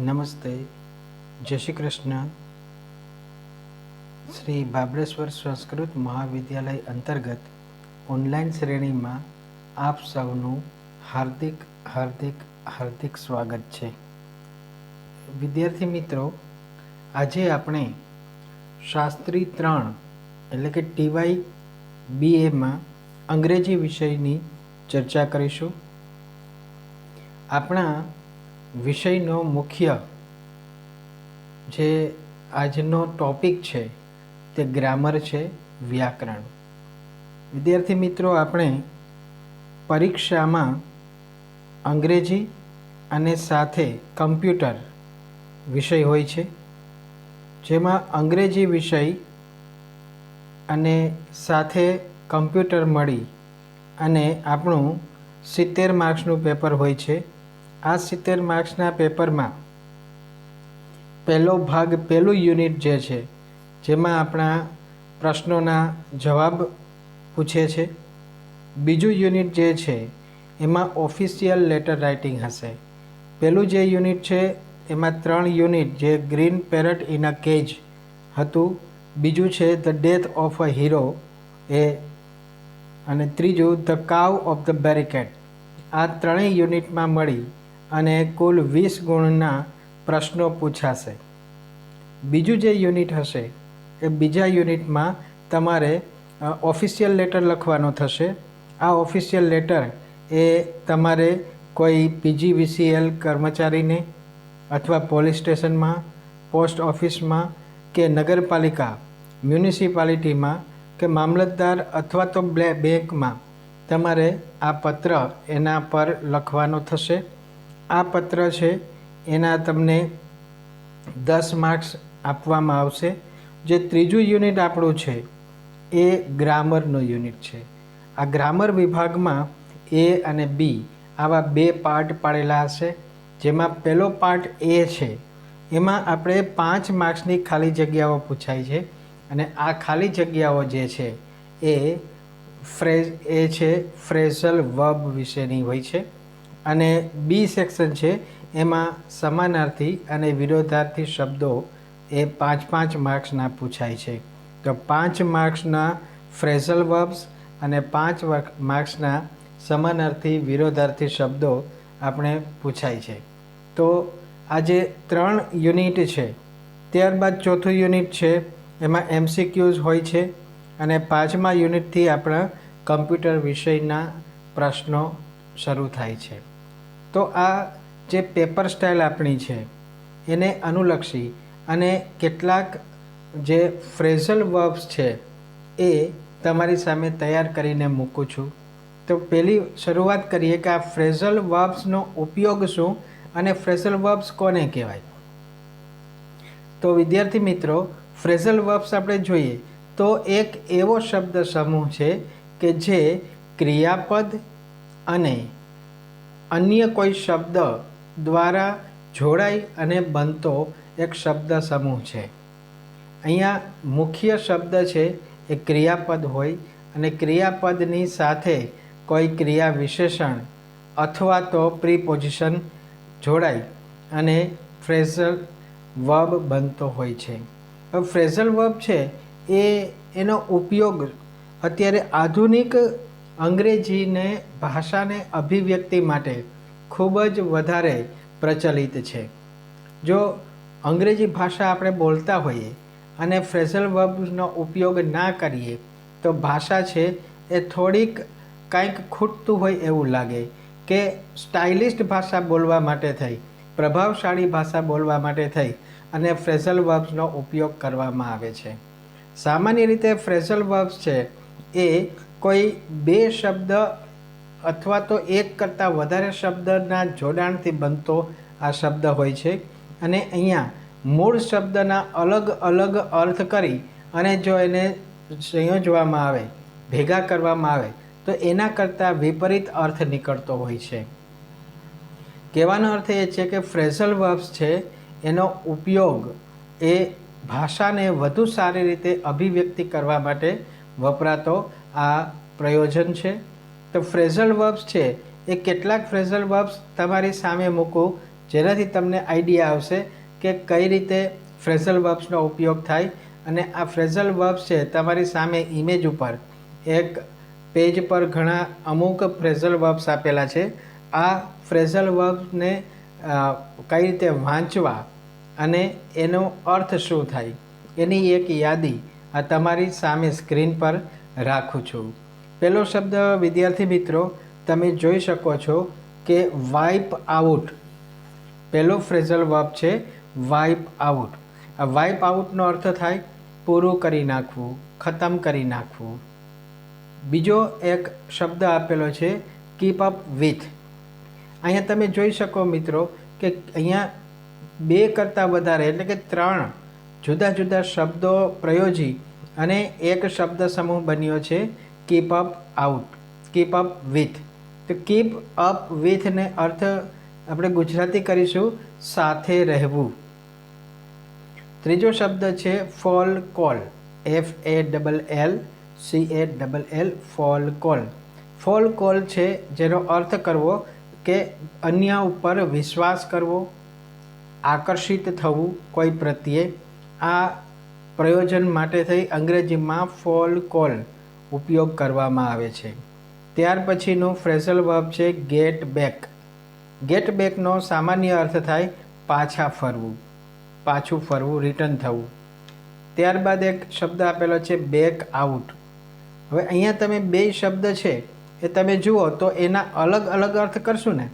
નમસ્તે. જય શ્રી કૃષ્ણ. શ્રી બાબળેશ્વર સંસ્કૃત મહાવિદ્યાલય અંતર્ગત ઓનલાઈન શ્રેણીમાં આપ સૌનું હાર્દિક હાર્દિક હાર્દિક સ્વાગત છે. વિદ્યાર્થી મિત્રો, આજે આપણે શાસ્ત્રી ત્રણ, એટલે કે ટીવાય બીએમાં અંગ્રેજી વિષયની ચર્ચા કરીશું. આપણા વિષયનો મુખ્ય જે આજનો ટોપિક છે તે ગ્રામર છે, વ્યાકરણ. વિદ્યાર્થી મિત્રો, આપણે પરીક્ષામાં અંગ્રેજી અને સાથે કમ્પ્યુટર વિષય હોય છે. જેમાં અંગ્રેજી વિષય અને સાથે કમ્પ્યુટર મળી અને આપણું સિત્તેર માર્ક્સનું પેપર હોય છે. આ સિત્તેર માર્ક્સના પેપરમાં પહેલો ભાગ, પહેલું યુનિટ જે છે, જેમાં આપણા પ્રશ્નોના જવાબ પૂછે છે. બીજું યુનિટ જે છે, એમાં ઓફિશિયલ લેટર રાઇટિંગ હશે. પહેલું જે યુનિટ છે, એમાં ત્રણ યુનિટ, જે green parrot in a cage હતું. બીજું છે, the death of a hero એ, અને ત્રીજું, the cow of the barricade. આ ત્રણેય યુનિટમાં મળી અને કુલ વીસ ગુણના પ્રશ્નો પૂછાશે. બીજું જે યુનિટ હશે એ બીજા યુનિટમાં તમારે ઓફિશિયલ લેટર લખવાનો થશે. આ ઓફિશિયલ લેટર એ તમારે કોઈ પીજીવીસીએલ કર્મચારીને અથવા પોલીસ સ્ટેશનમાં પોસ્ટ ઓફિસમાં કે નગરપાલિકા મ્યુનિસિપાલિટીમાં કે મામલતદાર અથવા તો બેંકમાં તમારે આ પત્ર એના પર લખવાનો થશે. આ પત્ર છે, એના તમને દસ માર્ક્સ આપવામાં આવશે. જે ત્રીજું યુનિટ આપણું છે, એ ગ્રામરનું યુનિટ છે. આ ગ્રામર વિભાગમાં એ અને બી આવા બે પાર્ટ પાડેલા હશે. જેમાં પહેલો પાર્ટ એ છે, એમાં આપણે પાંચ માર્ક્સની ખાલી જગ્યાઓ પૂછાય છે અને આ ખાલી જગ્યાઓ જે છે, એ ફ્રેઝ, એ છે ફ્રેઝલ વર્બ વિશેની હોય છે. અને બી સેક્શન છે, એમાં સમાનાર્થી અને વિરોધાર્થી શબ્દો એ પાંચ પાંચ માર્ક્સના પૂછાય છે. તો પાંચ માર્ક્સના ફ્રેઝલ વર્બ્સ અને પાંચ માર્ક્સના સમાનાર્થી વિરોધાર્થી શબ્દો આપણે પૂછાય છે. તો આજે ત્રણ યુનિટ છે. ત્યારબાદ ચોથું યુનિટ છે, એમાં એમસીક્યુઝ હોય છે અને પાંચમા યુનિટથી આપણા કમ્પ્યુટર વિષયના પ્રશ્નો શરૂ થાય છે. તો આ જે પેપર સ્ટાઇલ આપણી છે, એને અનુલક્ષી અને કેટલાક જે ફ્રેઝલ વર્બ્સ છે, એ તમારી સામે તૈયાર કરીને મૂકું છું. તો પહેલી શરૂઆત કરીએ કે આ ફ્રેઝલ વર્બ્સનો ઉપયોગ શું અને ફ્રેઝલ વર્બ્સ કોને કહેવાય? તો વિદ્યાર્થી મિત્રો ફ્રેઝલ વર્બ્સ આપણે જોઈએ તો એક એવો શબ્દ સમૂહ છે કે જે ક્રિયાપદ અને અન્ય કોઈ શબ્દ દ્વારા જોડાઈ અને બનતો એક શબ્દ સમૂહ છે. અહીંયા મુખ્ય શબ્દ છે એ ક્રિયાપદ હોય અને ક્રિયાપદની સાથે કોઈ ક્રિયા વિશેષણ અથવા તો પ્રીપોઝિશન જોડાય અને ફ્રેઝલ વર્બ બનતો હોય છે. ફ્રેઝલ વર્બ છે એ એનો ઉપયોગ અત્યારે આધુનિક અંગ્રેજીને ભાષાને અભિવ્યક્તિ માટે ખૂબ જ વધારે પ્રચલિત છે. જો અંગ્રેજી ભાષા આપણે બોલતા હોઈએ અને ફ્રેઝલ વર્બનો ઉપયોગ ના કરીએ, તો ભાષા છે એ થોડીક કાંઈક ખૂટતું હોય એવું લાગે કે સ્ટાઇલિસ્ટ ભાષા બોલવા માટે થઈ, પ્રભાવશાળી ભાષા બોલવા માટે થઈ અને ફ્રેઝલ વર્બ્સનો ઉપયોગ કરવામાં આવે છે. સામાન્ય રીતે ફ્રેઝલ વર્બ્સ છે એ કોઈ બે શબ્દ અથવા તો એક કરતાં વધારે શબ્દના જોડાણથી બનતો આ શબ્દ હોય છે. અને અહીંયા મૂળ શબ્દના અલગ અલગ અર્થ કરી અને જો એને સંયોજવામાં આવે, ભેગા કરવામાં આવે, તો એના કરતાં વિપરીત અર્થ નીકળતો હોય છે. કહેવાનો અર્થ એ છે કે ફ્રેઝલ વર્બ્સ છે, એનો ઉપયોગ એ ભાષાને વધુ સારી રીતે અભિવ્યક્તિ કરવા માટે વપરાતો આ પ્રયોજન છે. તો ફ્રેઝલ વર્બ્સ છે, એ કેટલાક ફ્રેઝલ વર્બ્સ તમારી સામે મૂકું, જેનાથી તમને આઈડિયા આવશે કે કઈ રીતે ફ્રેઝલ વર્બ્સનો ઉપયોગ થાય અને આ ફ્રેઝલ વર્બ્સ છે તમારી સામે ઇમેજ ઉપર. એક પેજ પર ઘણા અમુક ફ્રેઝલ વર્બ્સ આપેલા છે. આ ફ્રેઝલ વર્બ્સને કઈ રીતે વાંચવા અને એનો અર્થ શું થાય, એની એક યાદી આ તમારી સામે સ્ક્રીન પર રાખું છું. પહેલો શબ્દ, વિદ્યાર્થી મિત્રો, તમે જોઈ શકો છો કે વાઇપ આઉટ પહેલો ફ્રેઝલ વર્બ છે વાઇપ આઉટ આ વાઇપ આઉટનો અર્થ થાય પૂરું કરી નાખવું, ખતમ કરી નાખવું. બીજો એક શબ્દ આપેલો છે કીપ અપ વિથ અહીંયા તમે જોઈ શકો મિત્રો કે અહીંયા બે કરતાં વધારે, એટલે કે ત્રણ જુદા જુદા શબ્દો પ્રયોજી અને એક શબ્દ સમૂહ બન્યો છે keep up out keep up with તો કીપ અપ વિથને અર્થ આપણે ગુજરાતી કરીશું, સાથે રહેવું. ત્રીજો શબ્દ છે fall call F A double L C A double L fall call fall call છે, જેનો અર્થ કરવો કે અન્ય ઉપર વિશ્વાસ કરવો, આકર્ષિત થવું કોઈ પ્રત્યે. આ પ્રયોજન માટે થઈ અંગ્રેજીમાં ફોલ કોલ ઉપયોગ કરવામાં આવે છે. ત્યાર પછીનું ફ્રેઝલ વર્બ છે ગેટ બેક. ગેટ બેકનો સામાન્ય અર્થ થાય પાછા ફરવું, પાછું ફરવું, રિટર્ન થવું. ત્યારબાદ એક શબ્દ આપેલો છે બેક આઉટ. હવે અહીંયા તમે બે શબ્દ છે એ તમે જુઓ તો એના અલગ અલગ અર્થ કરશું ને?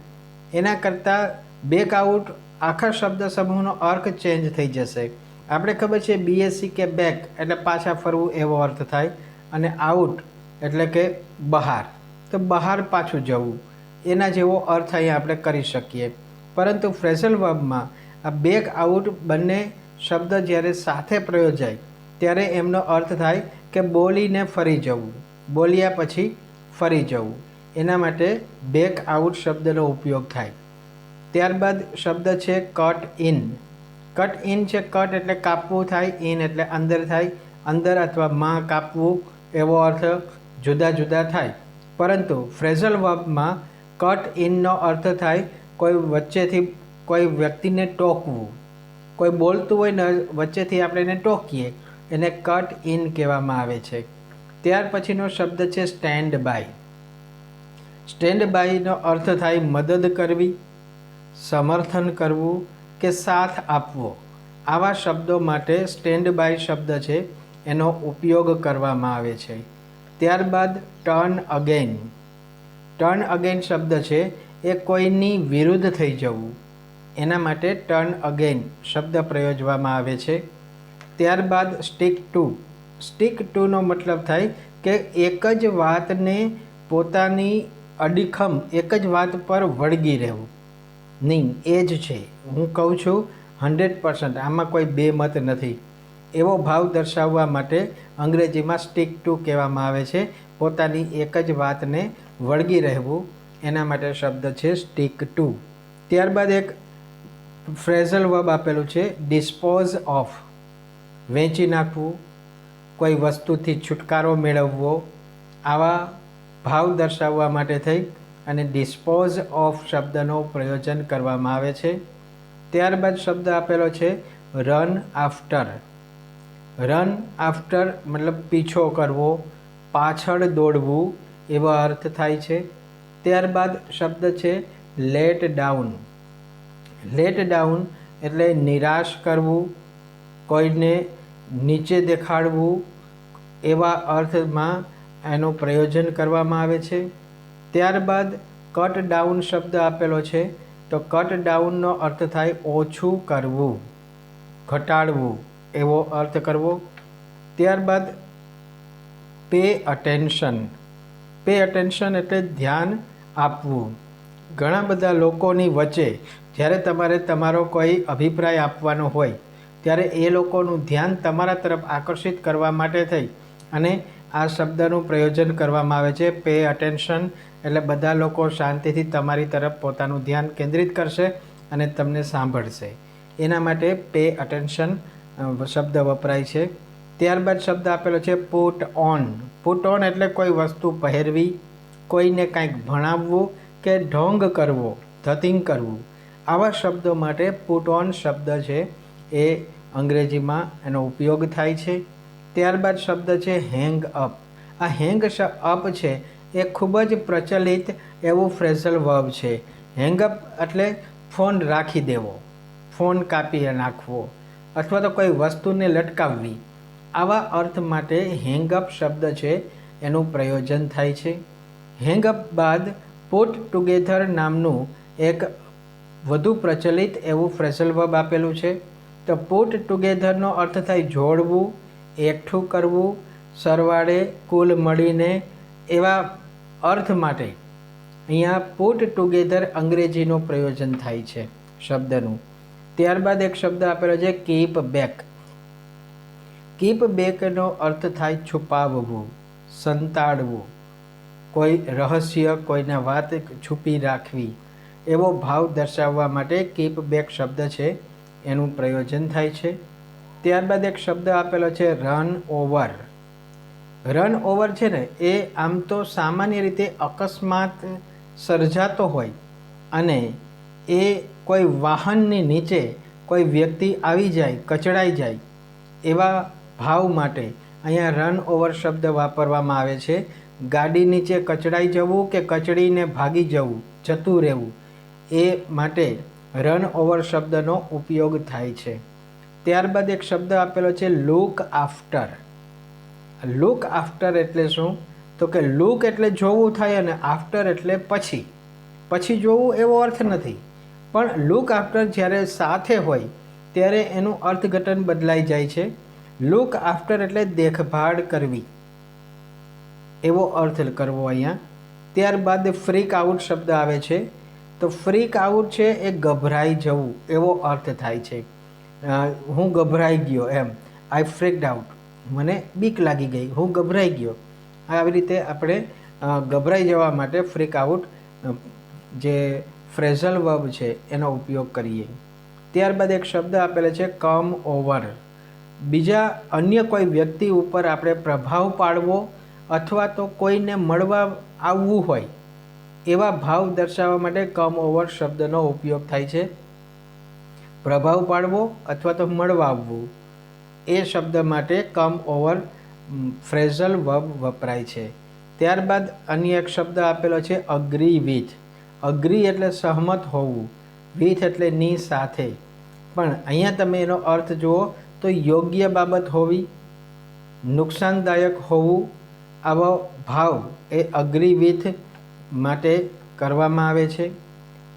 એના કરતાં બેક આઉટ આખા શબ્દ સમૂહનો અર્થ ચેન્જ થઈ જશે. આપણે ખબર છે બીએસસી કે બેક એટલે પાછા ફરવું એવો અર્થ થાય અને આઉટ એટલે કે બહાર. તો બહાર પાછું જવું, એના જેવો અર્થ અહીંયા આપણે કરી શકીએ. પરંતુ ફ્રેઝલ વર્બમાં આ બેક આઉટ બંને શબ્દ જ્યારે સાથે પ્રયોજાય ત્યારે એમનો અર્થ થાય કે બોલીને ફરી જવું, બોલ્યા પછી ફરી જવું. એના માટે બેક આઉટ શબ્દનો ઉપયોગ થાય. ત્યારબાદ શબ્દ છે કટ ઇન કટ ઇન છે, કટ એટલે કાપવું થાય ઇન એટલે અંદર થાય. અંદર અથવા માં કાપવું, એવો અર્થ જુદા જુદા થાય. પરંતુ ફ્રેઝલ વર્બમાં કટ ઇનનો અર્થ થાય કોઈ વચ્ચેથી કોઈ વ્યક્તિને ટોકવું. કોઈ બોલતું હોય ને વચ્ચેથી આપણે એને ટોકીએ. એને કટ ઇન કહેવામાં આવે છે. ત્યાર પછીનો શબ્દ છે સ્ટેન્ડ બાય. સ્ટેન્ડ બાયનો અર્થ થાય મદદ કરવી, સમર્થન કરવું કે સાથ આપવો. આવા શબ્દો માટે સ્ટેન્ડ બાય શબ્દ છે, એનો ઉપયોગ કરવામાં આવે છે. ત્યારબાદ ટર્ન અગેન ટર્ન અગેન શબ્દ છે, એ કોઈની વિરુદ્ધ થઈ જવું. એના માટે ટર્ન અગેન શબ્દ પ્રયોજવામાં આવે છે. ત્યારબાદ સ્ટીક ટુ સ્ટીક ટુનો મતલબ થાય કે એક જ વાતને પોતાની અડીખમ, એક જ વાત પર વળગી રહેવું. નહીં, એ જ છે. હું કહું છું હંડ્રેડ પર્સન્ટ આમાં કોઈ બે મત નથી. એવો ભાવ દર્શાવવા માટે અંગ્રેજીમાં સ્ટીક ટુ કહેવામાં આવે છે. પોતાની એક જ વાતને વળગી રહેવું, એના માટે શબ્દ છે સ્ટીક ટુ ત્યારબાદ એક ફ્રેઝલ વર્બ આપેલું છે ડિસ્પોઝ ઓફ વેચી નાખવું, કોઈ વસ્તુથી છુટકારો મેળવવો, આવા ભાવ દર્શાવવા માટે થઈ અને ડિસ્પોઝ ઓફ શબ્દનો પ્રયોજન કરવામાં આવે છે. ત્યારબાદ શબ્દ આપેલો છે રન આફ્ટર રન આફ્ટર મતલબ પીછો કરવો, પાછળ દોડવું એવો અર્થ થાય છે. ત્યારબાદ શબ્દ છે લેટ ડાઉન લેટ ડાઉન એટલે નિરાશ કરવું, કોઈને નીચે દેખાડવું એવા અર્થમાં એનું પ્રયોજન કરવામાં આવે છે. ત્યારબાદ કટ ડાઉન શબ્દ આપેલો છે, તો કટ ડાઉનનો અર્થ થાય ઓછું કરવું, ઘટાડવું, એવો અર્થ કરવો. ત્યારબાદ પે અટેન્શન પે અટેન્શન એટલે ધ્યાન આપવું. ઘણા બધા લોકોની વચ્ચે જ્યારે તમારે તમારો કોઈ અભિપ્રાય આપવાનો હોય, ત્યારે એ લોકોનું ધ્યાન તમારા તરફ આકર્ષિત કરવા માટે થઈ અને આ શબ્દનું પ્રયોજન કરવામાં આવે છે. પે અટેન્શન એટલે બધા લોકો શાંતિથી તમારી તરફ પોતાનું ધ્યાન કેન્દ્રિત કરશે અને તમને સાંભળશે. એના માટે પે અટેન્શન શબ્દ વપરાય છે. ત્યારબાદ શબ્દ આપેલો છે પુટ ઓન પુટ ઓન એટલે કોઈ વસ્તુ પહેરવી, કોઈને કાંઈક ભણાવવું કે ઢોંગ કરવો, ધતિંગ કરવું. આવા શબ્દો માટે પુટ ઓન શબ્દ છે. એ અંગ્રેજીમાં એનો ઉપયોગ થાય છે. ત્યારબાદ શબ્દ છે હેંગ અપ આ હેંગ અપ છે, એ ખૂબ જ પ્રચલિત એવું ફ્રેઝલ વર્બ છે. હેંગ અપ એટલે ફોન રાખી દેવો ફોન કાપી નાખવો, અથવા તો કોઈ વસ્તુને લટકાવવી. આવા અર્થ માટે હેંગઅપ શબ્દ છે, એનું પ્રયોજન થાય છે. હેંગઅપ બાદ પુટ ટુગેધર નામનું એક વધુ પ્રચલિત એવું ફ્રેઝલ વર્બ આપેલું છે. તો પુટ ટુગેધરનો અર્થ થાય જોડવું એકઠું કરવું સરવાળે કુલ મળીને એવા અર્થ માટે અહીંયા પુટ ટુગેધર અંગ્રેજીનું પ્રયોજન થાય છે શબ્દનું. ત્યારબાદ એક શબ્દ આપેલો છે કીપ બેક કીપ બેકનો અર્થ થાય છુપાવવું, સંતાડવું. કોઈ રહસ્ય, કોઈને વાત છુપી રાખવી, એવો ભાવ દર્શાવવા માટે કીપ બેક શબ્દ છે. એનું પ્રયોજન થાય છે. ત્યારબાદ એક શબ્દ આપેલો છે રન ઓવર રન ઓવર છે ને, એ આમ તો સામાન્ય રીતે અકસ્માત સર્જાતો હોય અને એ કોઈ વાહનની નીચે કોઈ વ્યક્તિ આવી જાય, કચડાઈ જાય એવા ભાવ માટે અહીંયા રન ઓવર શબ્દ વાપરવામાં આવે છે. ગાડી નીચે કચડાઈ જવું કે કચડીને ભાગી જવું, જતું રહેવું એ માટે રન ઓવર શબ્દનો ઉપયોગ થાય છે. ત્યારબાદ એક શબ્દ આપેલો છે લુક આફ્ટર લુક આફ્ટર એટલે શું? તો કે લુક એટલે જોવું થાય અને આફ્ટર એટલે પછી. પછી જોવું એવો અર્થ નથી. પણ લુક આફ્ટર જ્યારે સાથે હોય, ત્યારે એનું અર્થઘટન બદલાઈ જાય છે. લુક આફ્ટર એટલે દેખભાળ કરવી. એવો અર્થ કરવો અહીંયા. ત્યારબાદ ફ્રીક આઉટ શબ્દ આવે છે. તો ફ્રીક આઉટ છે એ ગભરાઈ જવું. એવો અર્થ થાય છે. હું ગભરાઈ ગયો એમ. આઈ ફ્રેકડ આઉટ મને બીક લાગી ગઈ. હું ગભરાઈ ગયો. આવી રીતે આપણે ગભરાઈ જવા માટે ફ્રેક આઉટ જે ફ્રેઝલ વર્બ છે, એનો ઉપયોગ કરીએ. ત્યારબાદ એક શબ્દ આપેલો છે કમ ઓવર બીજા અન્ય કોઈ વ્યક્તિ ઉપર આપણે પ્રભાવ પાડવો અથવા તો કોઈને મળવા આવવું હોય, એવા ભાવ દર્શાવવા માટે કમ ઓવર શબ્દનો ઉપયોગ થાય છે. પ્રભાવ પાડવો અથવા તો મળવા આવવું એ શબ્દ માટે કમ ઓવર ફ્રેઝલ વર્બ વપરાય છે. ત્યારબાદ અન્ય એક શબ્દ આપેલો છે અગ્રી વિથ અગ્રી એટલે સહમત હોવું. વિથ એટલે ની સાથે. પણ અહીંયા તમે એનો અર્થ જુઓ તો યોગ્ય બાબત હોવી, નુકસાનદાયક હોવું, આવો ભાવ એ અગ્રી વિથ માટે કરવામાં આવે છે.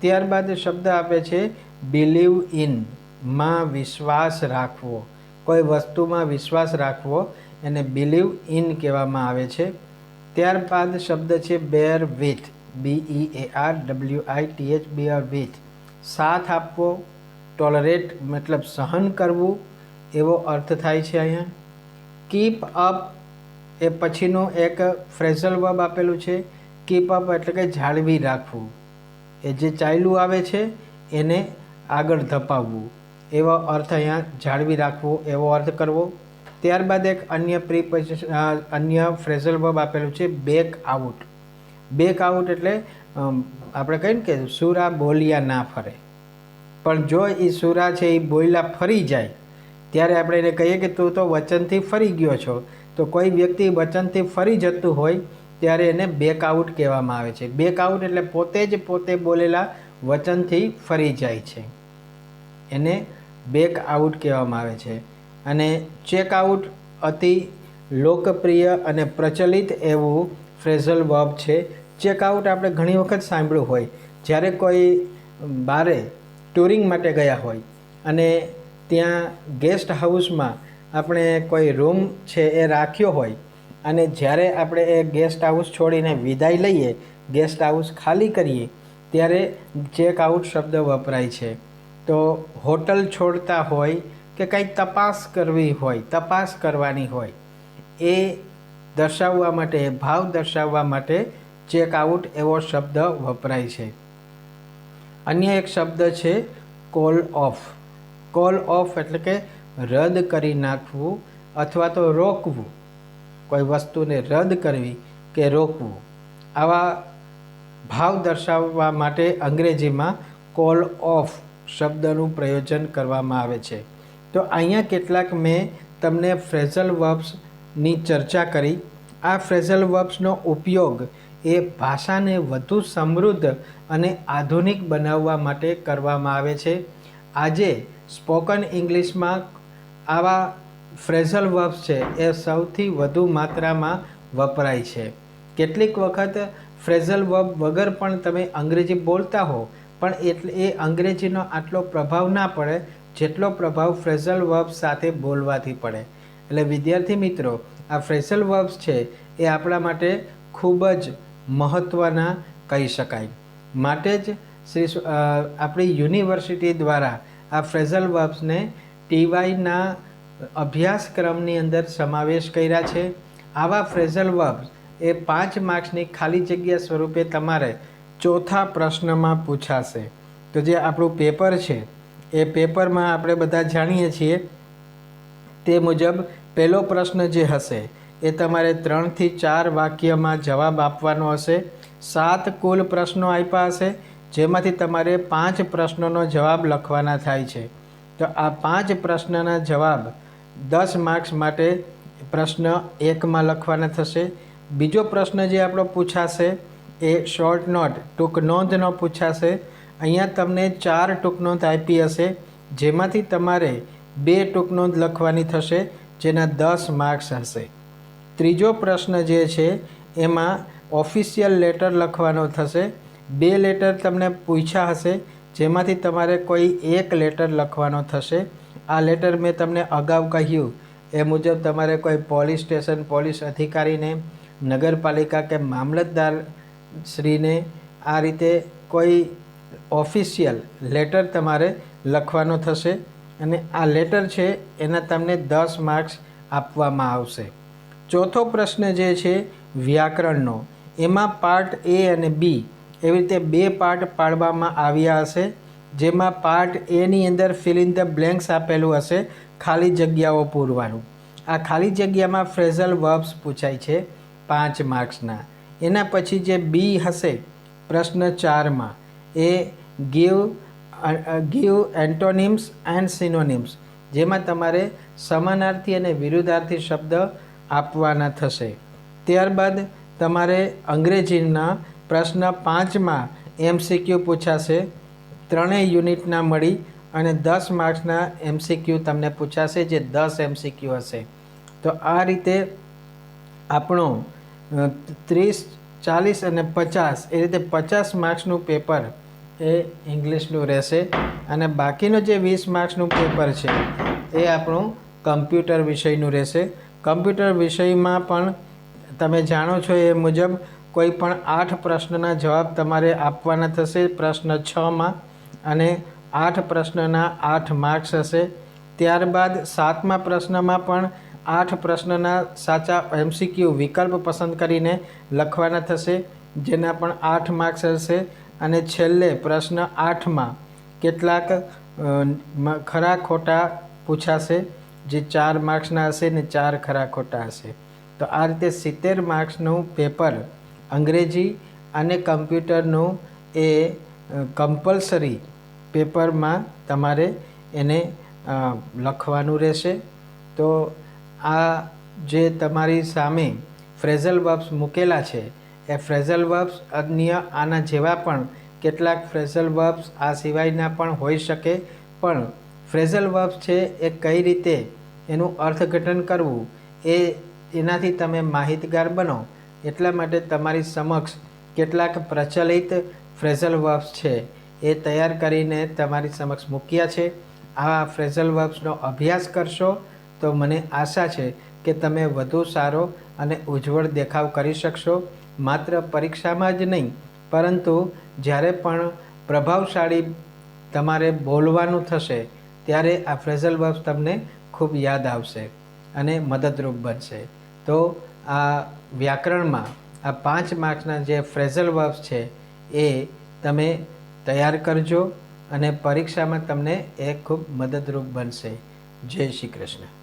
ત્યારબાદ શબ્દ આપે છે બિલીવ ઇનમાં વિશ્વાસ રાખવો. કોઈ વસ્તુમાં વિશ્વાસ રાખવો એને બિલીવ ઇન કહેવામાં આવે છે. ત્યારબાદ શબ્દ છે bear with B E A R W I T H bear with સાથ આપવો ટોલરેટ મતલબ સહન કરવું, એવો અર્થ થાય છે અહીંયા. કીપ અપ એ પછીનું એક ફ્રેઝલ વર્બ આપેલું છે. કીપ અપ એટલે કે જાળવી રાખવું. એ જે ચાલ્યું આવે છે, એને આગળ ધપાવવું. એવો અર્થ અહીંયા જાળવી રાખવો, એવો અર્થ કરવો. ત્યારબાદ એક અન્ય પ્રિપોઝિશન અન્ય ફ્રેઝલ વર્બ આપેલું છે બેક આઉટ બેક આઉટ એટલે આપણે કહીએ ને કે સુરા બોલ્યા ના ફરે. પણ જો એ સુરા છે એ બોલ્યા ફરી જાય, ત્યારે આપણે એને કહીએ કે તું તો વચનથી ફરી ગયો છો. તો કોઈ વ્યક્તિ વચનથી ફરી જતું હોય, ત્યારે એને બેક આઉટ કહેવામાં આવે છે. બેક આઉટ એટલે પોતે જ પોતે બોલેલા વચનથી ફરી જાય છે. એને બેક આઉટ કહેવામાં આવે છે. અને ચેક આઉટ અતિ લોકપ્રિય અને પ્રચલિત એવું ફ્રેઝલ વર્બ છે. ચેકઆઉટ આપણે ઘણી વખત સાંભળ્યું હોય. જ્યારે કોઈ બારે ટુરિંગ માટે ગયા હોય અને ત્યાં ગેસ્ટ હાઉસમાં આપણે કોઈ રૂમ છે એ રાખ્યો હોય અને જ્યારે આપણે એ ગેસ્ટ હાઉસ છોડીને વિદાય લઈએ ગેસ્ટ હાઉસ ખાલી કરીએ, ત્યારે ચેકઆઉટ શબ્દ વપરાય છે. તો હોટલ છોડતા હોય કે કંઈ તપાસ કરવી હોય, તપાસ કરવાની હોય, એ દર્શાવવા માટે ભાવ દર્શાવવા માટે ચેકઆઉટ એવો શબ્દ વપરાય છે. અન્ય એક શબ્દ છે કોલ ઓફ. કોલ ઓફ એટલે કે રદ કરી નાખવું અથવા તો રોકવું. કોઈ વસ્તુને રદ કરવી કે રોકવું. આવા ભાવ દર્શાવવા માટે અંગ્રેજીમાં કોલ ઓફ શબ્દનું પ્રયોજન કરવામાં આવે છે. તો અહીંયા કેટલાક મેં તમને ફ્રેઝલ વર્બ્સની ચર્ચા કરી. આ ફ્રેઝલ વર્બ્સનો ઉપયોગ એ ભાષાને વધુ સમૃદ્ધ અને આધુનિક બનાવવા માટે કરવામાં આવે છે. આજે સ્પોકન ઇંગ્લિશમાં આવા ફ્રેઝલ વર્બ્સ છે એ સૌથી વધુ માત્રામાં વપરાય છે. કેટલીક વખત ફ્રેઝલ વર્બ વગર પણ તમે અંગ્રેજી બોલતા હો પણ એટલે એ અંગ્રેજીનો આટલો પ્રભાવ ના પડે, જેટલો પ્રભાવ ફ્રેઝલ વર્બ સાથે બોલવાથી પડે. એટલે વિદ્યાર્થી મિત્રો, આ ફ્રેઝલ વર્બ્સ છે, એ આપણા માટે ખૂબ જ મહત્ત્વના કહી શકાય. માટે જ શ્રી આપણી યુનિવર્સિટી દ્વારા આ ફ્રેઝલ વર્બ્સને ટીવાયના અભ્યાસક્રમની અંદર સમાવેશ કર્યા છે. આવા ફ્રેઝલ વર્બ્સ એ પાંચ માર્ક્સની ખાલી જગ્યા સ્વરૂપે તમારે ચોથા પ્રશ્નમાં પૂછાશે. તો જે આપણું પેપર છે, એ પેપરમાં આપણે બધા જાણીએ છીએ, તે મુજબ પહેલો પ્રશ્ન જે હશે, એ તમારે ત્રણથી ચાર વાક્યમાં જવાબ આપવાનો હશે. સાત કુલ પ્રશ્નો આપ્યા હશે, જેમાંથી તમારે પાંચ પ્રશ્નોનો જવાબ લખવાના થાય છે. તો આ પાંચ પ્રશ્નના જવાબ દસ માર્ક્સ માટે પ્રશ્ન એકમાં લખવાના થશે. બીજો પ્રશ્ન જે આપણો પૂછાશે એ શોર્ટ નોટ ટૂંક નોંધનો પૂછાશે. અહીંયા તમને ચાર ટૂંક નોંધ આપી હશે, જેમાંથી તમારે બે ટૂંક નોંધ લખવાની થશે, જેના દસ માર્ક્સ હશે. ત્રીજો પ્રશ્ન જે છે, એમાં ઓફિશિયલ લેટર લખવાનો થશે. બે લેટર તમને પૂછ્યા હશે, જેમાંથી તમારે કોઈ એક લેટર લખવાનો થશે. આ લેટર મેં તમને અગાઉ કહ્યું. એ મુજબ તમારે કોઈ પોલીસ સ્ટેશન, પોલીસ અધિકારીને, નગરપાલિકા કે મામલતદાર શ્રીને આ રીતે કોઈ ઓફિશિયલ લેટર તમારે લખવાનો થશે અને આ લેટર છે એના તમને દસ માર્ક્સ આપવામાં આવશે. ચોથો પ્રશ્ન જે છે વ્યાકરણનો, એમાં પાર્ટ એ અને બી એવી રીતે બે પાર્ટ પાડવામાં આવ્યા હશે, જેમાં પાર્ટ એની અંદર ફિલ ઇન ધ બ્લેન્ક્સ આપેલું હશે ખાલી જગ્યાઓ પૂરવાનું. આ ખાલી જગ્યામાં ફ્રેઝલ વર્બ્સ પૂછાય છે પાંચ માર્ક્સના એના પછી જે બી હશે, પ્રશ્ન ચારમાં, એ give give antonyms and synonyms જેમાં તમારે સમાનાર્થી અને વિરુદ્ધાર્થી શબ્દ આપવાના થશે. ત્યારબાદ તમારે અંગ્રેજીના પ્રશ્ન પાંચમાં એમસીક્યુ પૂછાશે. ત્રણેય યુનિટના મળી અને દસ માર્ક્સના એમસીક્યુ તમને પૂછાશે, જે દસ એમસીક્યુ હશે. તો આ રીતે આપણો ત્રીસ, ચાલીસ અને પચાસ. એ રીતે પચાસ માર્ક્સનું પેપર એ ઇંગ્લિશનું રહેશે. અને બાકીનું જે વીસ માર્ક્સનું પેપર છે, એ આપણું કમ્પ્યુટર વિષયનું રહેશે. કમ્પ્યુટર વિષયમાં પણ તમે જાણો છો એ મુજબ, કોઈ પણ આઠ પ્રશ્નના જવાબ તમારે આપવાના થશે પ્રશ્ન છમાં અને આઠ પ્રશ્નના આઠ માર્ક્સ હશે. ત્યારબાદ સાતમા પ્રશ્નમાં પણ આઠ પ્રશ્નના સાચા એમસીક્યુ વિકલ્પ પસંદ કરીને લખવાના થશે, જેના પણ આઠ માર્ક્સ હશે. અને છેલ્લે પ્રશ્ન આઠમાં કેટલાક ખરા ખોટા પૂછાશે, જે ચાર માર્ક્સના હશે ને ચાર ખરા ખોટા હશે. તો આ રીતે સિત્તેર માર્ક્સનું પેપર અંગ્રેજી અને કમ્પ્યુટરનું એ કમ્પલસરી પેપરમાં તમારે એને લખવાનું રહેશે. તો આ જે તમારી સામે ફ્રેઝલ વર્બ્સ મૂકેલા છે, એ ફ્રેઝલ વર્બ્સ અન્ય આના જેવા પણ કેટલાક ફ્રેઝલ વર્બ્સ આ સિવાયના પણ હોઈ શકે, પણ ફ્રેઝલ વર્બ્સ છે એ કઈ રીતે એનું અર્થઘટન કરવું, એ એનાથી તમે માહિતગાર બનો, એટલા માટે તમારી સમક્ષ કેટલાક પ્રચલિત ફ્રેઝલ વર્બ્સ છે, એ તૈયાર કરીને તમારી સમક્ષ મૂક્યા છે. આ ફ્રેઝલ વર્બ્સનો અભ્યાસ કરશો તો મને આશા છે કે તમે વધુ સારો અને ઉજ્જવળ દેખાવ કરી શકશો. માત્ર પરીક્ષામાં જ નહીં, પરંતુ જ્યારે પણ પ્રભાવશાળી તમારે બોલવાનું થશે, ત્યારે આ ફ્રેઝલ વર્બ્સ તમને ખૂબ યાદ આવશે અને મદદરૂપ બનશે. તો આ વ્યાકરણમાં, આ પાંચ માર્ક્સના જે ફ્રેઝલ વર્બ્સ છે, એ તમે તૈયાર કરજો અને પરીક્ષામાં તમને એ ખૂબ મદદરૂપ બનશે. જય શ્રી કૃષ્ણ.